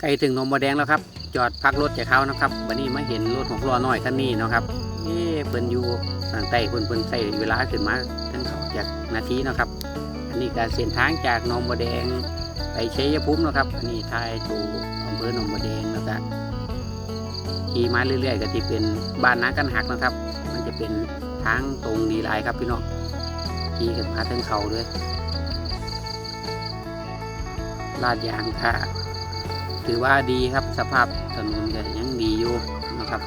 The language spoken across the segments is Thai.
ใกล้ถึงนมบัวแดงแล้วครับ จอดพักรถจากเขานะครับวันนี้มาเห็นรถของล้อน้อยคันนี้นะครับเอ๊ะเพิ่นอยู่ทางใต้เพิ่นเพิ่นใส่เวลาขึ้นมาทั้งเขาจากนาทีนะครับ อันนี้การเส้นทางจากหนองบัวแดงไปเชยภูมินะครับ อันนี้ทายสู่อำเภอหนองบัวแดงแล้วก็ขี่มาเรื่อยๆ ก็ที่เป็นบ้านนากันหักนะครับ มันจะเป็นทางตรงดีลายครับพี่น้องขี่กันมาทั้งเขาเลยลาดยางค่ะ ถือว่าดีครับสภาพถนนก็ยังดีอยู่นะครับ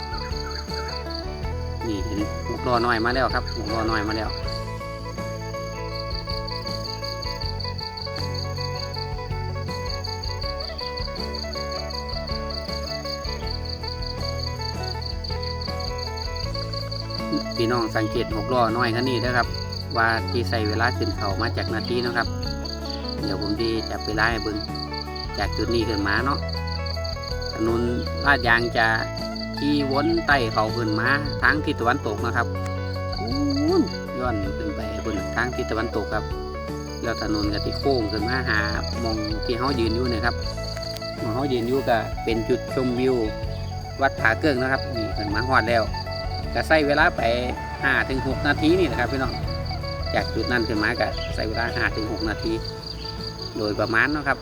นี่เห็นหกล้อน้อยมาแล้วครับหกล้อน้อยมาแล้วพี่น้องสังเกตหกล้อน้อยคันนี้นะครับ ว่าที่ใส่เวลาขึ้นเขามาจากนาทีนะครับ เดี๋ยวผมดีจะไปไล่ให้เบิ่ง จากจุดนี้ขึ้นมาเนาะถนนลาดยางจะขี่วนไต่เขาขึ้นมาทางทิศตะวันตกนะครับอู้นย้อนขึ้นไปบนทางทิศตะวันตกครับ แล้วถนนก็ที่โค้งขึ้นมาหามองที่เขายืนอยู่เนะครับมองเขายืนอยู่ก็เป็นจุดชมวิว วัดผาเกิ้งนะครับนี่ขึ้นมาฮอดแล้วก็ใช้เวลาไป5ถึง6นาทีนี่แหละครับพี่น้องจากจุดนั้นขึ้นมาก็ใช้เวลา5ถึง6นาที โดยประมาณเนาะครับ